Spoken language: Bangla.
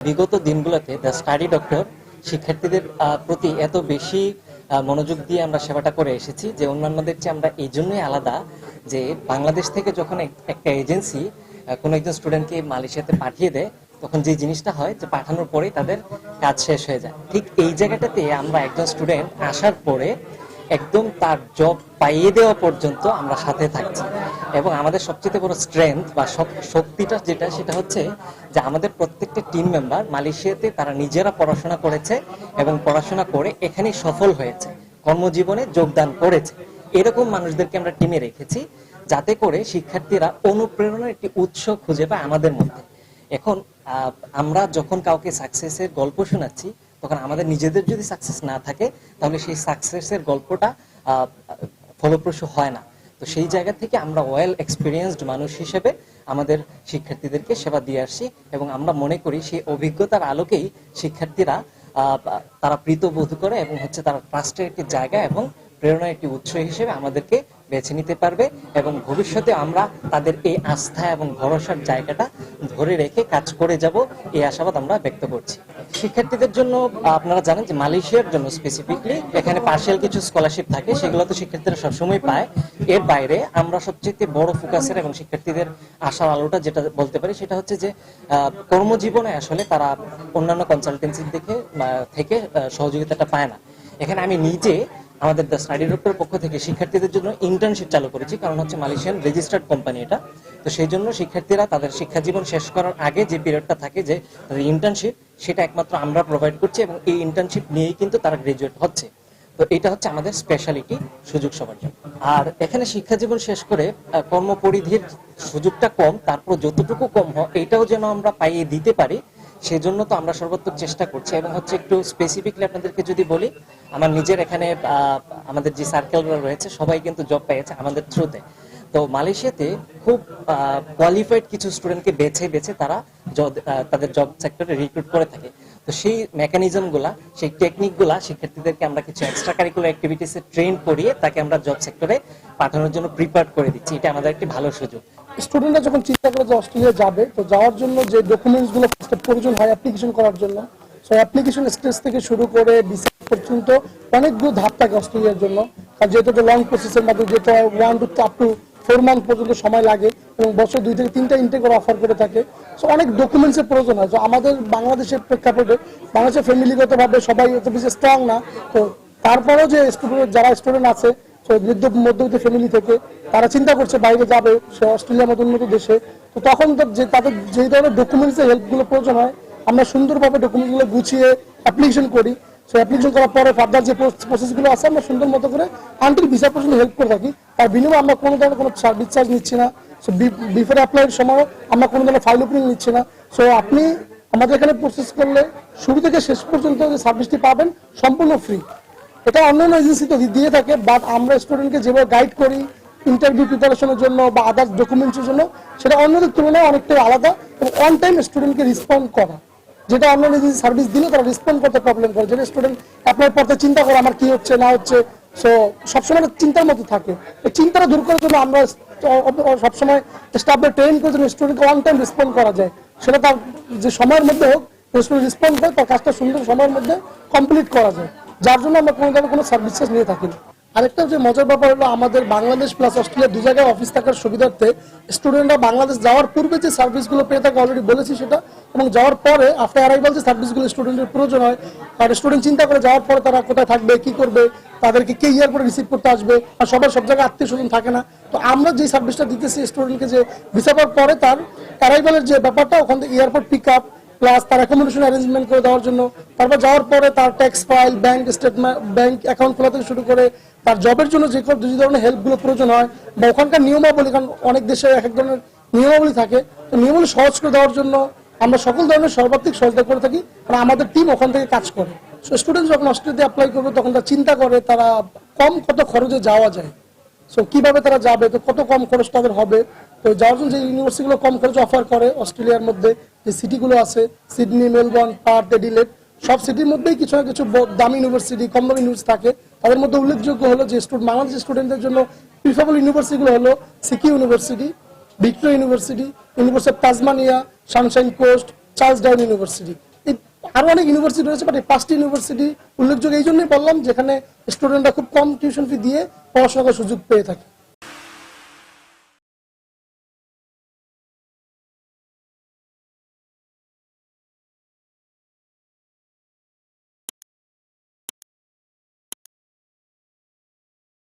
বিগত দিনগুলোতে দ্য স্টাডি ডক্টর শিক্ষার্থীদের প্রতি এত বেশি মনোযোগ দিয়ে আমরা সেবাটা করে এসেছি যে অন্যান্যদের চেয়ে আমরা এই জন্যই আলাদা যে বাংলাদেশ থেকে যখন একটা এজেন্সি কোনো একজন স্টুডেন্টকে মালয়েশিয়াতে পাঠিয়ে দেয়, তখন যে জিনিসটা হয় যে পাঠানোর পরেই তাদের কাজ শেষ হয়ে যায়। ঠিক এই জায়গাটাতে আমরা একজন স্টুডেন্ট আসার পরে একদম তার জব পাইয়ে দেওয়া পর্যন্ত আমরা সাথে থাকছি। এবং আমাদের সবচেয়ে বড় স্ট্রেংথ বা শক্তিটা যেটা, সেটা হচ্ছে যে আমাদের প্রত্যেকটা টিম মেম্বার মালয়েশিয়াতে তারা নিজেরা পড়াশোনা করেছে এবং পড়াশোনা করে এখানেই সফল হয়েছে, কর্মজীবনে যোগদান করেছে। এরকম মানুষদেরকে আমরা টিমে রেখেছি যাতে করে শিক্ষার্থীরা অনুপ্রেরণার একটি উৎস খুঁজে পায় আমাদের মধ্যে। এখন আমরা যখন কাউকে সাকসেসের গল্প শোনাচ্ছি তখন আমাদের নিজেদের যদি সাকসেস না থাকে, তাহলে সেই সাকসেসের গল্পটা ফলপ্রসূ হয় না। তো সেই জায়গা থেকে আমরা ওয়েল এক্সপিরিয়েন্সড মানুষ হিসেবে আমাদের শিক্ষার্থীদেরকে সেবা দিয়ে আসছি এবং আমরা মনে করি সেই অভিজ্ঞতার আলোকেই শিক্ষার্থীরা তারা প্রীতবোধ করে এবং হচ্ছে তারা ট্রাস্টের একটি জায়গা এবং প্রেরণার একটি উৎস হিসেবে আমাদেরকে বেছে নিতে পারবে এবং ভবিষ্যতে আমরা তাদের এই আস্থা এবং ভরসার জায়গাটা ধরে রেখে কাজ করে যাব এই আশাবাদ আমরা ব্যক্ত করছি। শিক্ষার্থীদের জন্য আপনারা জানেন যে মালয়েশিয়ার জন্য স্পেসিফিকলি এখানে পার্শিয়াল কিছু স্কলারশিপ থাকে সেগুলো তো শিক্ষার্থীরা সবসময় পায়। এর বাইরে আমরা সবচেয়ে বড় ফোকাসের এবং শিক্ষার্থীদের আশার আলোটা যেটা বলতে পারি সেটা হচ্ছে যে কর্মজীবনে আসলে তারা অন্যান্য কনসালটেন্সির থেকে আহ, সহযোগিতাটা পায় না। এখানে আমি নিজে আমাদের দ্য স্টাডি গ্রুপের পক্ষ থেকে শিক্ষার্থীদের জন্য ইন্টার্নশিপ চালু করেছি, কারণ হচ্ছে মালয়েশিয়ান রেজিস্টার্ড কোম্পানি এটা। তো সেই জন্য শিক্ষার্থীরা তাদের শিক্ষা জীবন শেষ করার আগে যে পিরিয়ডটা থাকে যে তাদের ইন্টার্নশিপ সেটা একমাত্র আমরা প্রোভাইড করছি এবং এই ইন্টার্নশিপ নিয়েই কিন্তু তারা গ্রাজুয়েট হচ্ছে। তো এটা হচ্ছে আমাদের স্পেশালিটি সুযোগ সবার জন্য। আর এখানে শিক্ষা জীবন শেষ করে কর্মপরিধির সুযোগটা কম, তারপর যতটুকু কম হয়, এটাও যেন আমরা পাইয়ে দিতে পারি সেজন্য তো আমরা সর্বোত্তম চেষ্টা করছি এবং হচ্ছে একটু স্পেসিফিকলি আপনাদেরকে যদি বলি, আমার নিজের এখানে আমাদের যে সার্কেলগুলো রয়েছে, সবাই কিন্তু জব পেয়েছে আমাদের থ্রুতে তো। মালয়েশিয়াতে খুব কোয়ালিফাইড কিছু স্টুডেন্টকে বেছে বেছে তারা তাদের জব সেক্টরে রিক্রুট করে থাকে। তো সেই মেকানিজমগুলা, সেই টেকনিকগুলা শিক্ষার্থীদেরকে আমরা কিছু এক্সট্রা কারিকুলার অ্যাক্টিভিটিসে ট্রেন করিয়ে তাকে আমরা জব সেক্টরে পাঠানোর জন্য প্রিপেয়ার করে দিচ্ছি। এটা আমাদের একটি ভালো সুযোগ। স্টুডেন্টরা যখন চিন্তা করে যে অস্ট্রেলিয়া যাবে, তো যাওয়ার জন্য যে ডকুমেন্টসগুলো first প্রয়োজন হয় অ্যাপ্লিকেশন করার জন্য সো অ্যাপ্লিকেশন স্টেজ থেকে শুরু করে ভিসা পর্যন্ত অনেকগুলো ধাপ থাকে অস্ট্রেলিয়ার জন্য। আর যেহেতু লং প্রসেসের মাধ্যমে যেহেতু one to up to four month পর্যন্ত সময় লাগে এবং বছর দুই থেকে তিনটা ইনটেক করে অফার করে থাকে। সো অনেক ডকুমেন্টসের প্রয়োজন হয়। তো আমাদের বাংলাদেশের প্রেক্ষাপটে বাংলাদেশের ফ্যামিলিগতভাবে সবাই এত বেশি স্ট্রং না। তো তারপরেও যে স্টুডেন্ট যারা স্টুডেন্ট আছে, তো মধ্য মধ্যবিত্ত ফ্যামিলি থেকে তারা চিন্তা করছে বাইরে যাবে, সে অস্ট্রেলিয়ার মতো উন্নত দেশে। তো তখন যে তাদের, যে ধরনের ডকুমেন্টসের হেল্পগুলো প্রয়োজন হয়, আমরা সুন্দরভাবে ডকুমেন্টগুলো গুছিয়ে অ্যাপ্লিকেশন করি। সো অ্যাপ্লিকেশন করার পরে ফার্দার যে প্রসেসগুলো আছে, আমরা সুন্দর মতো করে আনটিল ভিসা পর্যন্ত হেল্প করে থাকি। তার বিনিময়ে আমরা কোনো ধরনের কোনো সার্ভিস চার্জ নিচ্ছি না। সো বিফোর অ্যাপ্লাইয়ের সময় আমরা কোনো ধরনের ফাইল ওপেনিং নিচ্ছি না। সো আপনি আমাদের এখানে প্রসেস করলে শুরু থেকে শেষ পর্যন্ত যে সার্ভিসটি পাবেন, সম্পূর্ণ ফ্রি এটা অন্যান্য এজেন্সি তো দিয়ে থাকে বাট আমরা স্টুডেন্টকে যেভাবে গাইড করি ইন্টারভিউ প্রিপারেশনের জন্য বা আদার্স ডকুমেন্টসের জন্য, সেটা অন্যদের তুলনায় অনেকটাই আলাদা এবং অন টাইম স্টুডেন্টকে রেসপন্ড করা। যেটা অন্যান্য এজেন্সি সার্ভিস দিলে তারা রেসপন্ড করতে প্রবলেম করে, যেটা স্টুডেন্ট অ্যাপ্লাই করতে চিন্তা করে, আমার কি হচ্ছে, না হচ্ছে সো সবসময় চিন্তার মতো থাকে। এই চিন্তাটা দূর করার জন্য আমরা সবসময় স্টাফদের ট্রেন করে যেন স্টুডেন্টকে অন টাইম রেসপন্ড করা যায়। সেটা তার যে সময়ের মধ্যে হোক স্টুডেন্ট রেসপন্ড করে তার কাজটা সুন্দর সময়ের মধ্যে কমপ্লিট করা যায়। যার জন্য আমরা কোনো ধরনের কোনো সার্ভিসেস নিয়ে থাকি না। আরেকটা যে মজার ব্যাপার হলো, আমাদের বাংলাদেশ প্লাস অস্ট্রেলিয়া দু জায়গায় অফিস থাকার সুবিধার্থে স্টুডেন্টরা বাংলাদেশ যাওয়ার পূর্বে যে সার্ভিসগুলো পেয়ে থাকে অলরেডি বলেছি সেটা, এবং যাওয়ার পরে আফটার অ্যারাইভাল যে সার্ভিসগুলো স্টুডেন্টের প্রয়োজন হয় আর স্টুডেন্ট চিন্তা করে যাওয়ার পরে তারা কোথায় থাকবে, কি করবে, তাদেরকে কে ইয়ার পরে রিসিভ করতে আসবে, আর সবার সব জায়গায় আত্মীয় স্বজন থাকে না। তো আমরা যে সার্ভিসটা দিতেছি স্টুডেন্টকে যে ভিসা পাওয়ার পরে তার অ্যারাইভালের যে ব্যাপারটা, ওখান থেকে এয়ারপোর্ট পিক আপ প্লাস তার অ্যাকোমোডেশন অ্যারেঞ্জমেন্ট করে দেওয়ার জন্য। তারপর যাওয়ার পরে তার tax file bank statement bank account খোলা থেকে শুরু করে। তার জবের জন্য যে কোনো যে ধরনের হেল্পগুলো প্রয়োজন হয় বা ওখানকার নিয়মাবলী, কারণ অনেক দেশে এক এক ধরনের নিয়মাবলী থাকে, তো নিয়মাবলী সহজ করে দেওয়ার জন্য আমরা সকল ধরনের সর্বাত্মিক সহায়তা করে থাকি, কারণ আমাদের টিম ওখান থেকে কাজ করে। সো স্টুডেন্ট যখন অস্ট্রেলিয়াতে অ্যাপ্লাই করবে, তখন তারা চিন্তা করে তারা কম কত খরচে যাওয়া যায়। সো কীভাবে তারা যাবে, তো কত কম খরচ তাদের হবে তো যাওয়ার জন্য যে ইউনিভার্সিটিগুলো কম খরচ অফার করে, অস্ট্রেলিয়ার মধ্যে যে সিটিগুলো আছে সিডনি মেলবোর্ন পার্থ এডিলেট সব সিটির মধ্যেই কিছু না কিছু দামি ইউনিভার্সিটি কম দামি ইউনিভার্সিটি থাকে। তাদের মধ্যে উল্লেখযোগ্য হলো যে স্টুডেন্ট বাংলাদেশের স্টুডেন্টদের জন্য প্রিফারেবল ইউনিভার্সিটিগুলো হলো CQ University Victoria University University of Tasmania Sunshine Coast Charles Darwin University আরও অনেক ইউনিভার্সিটি রয়েছে বাট এই পাঁচটি ইউনিভার্সিটি উল্লেখযোগ্য। এই জন্যই বললাম, যেখানে স্টুডেন্টরা খুব কম টিউশন ফি দিয়ে পড়াশোনার সুযোগ পেয়ে থাকে।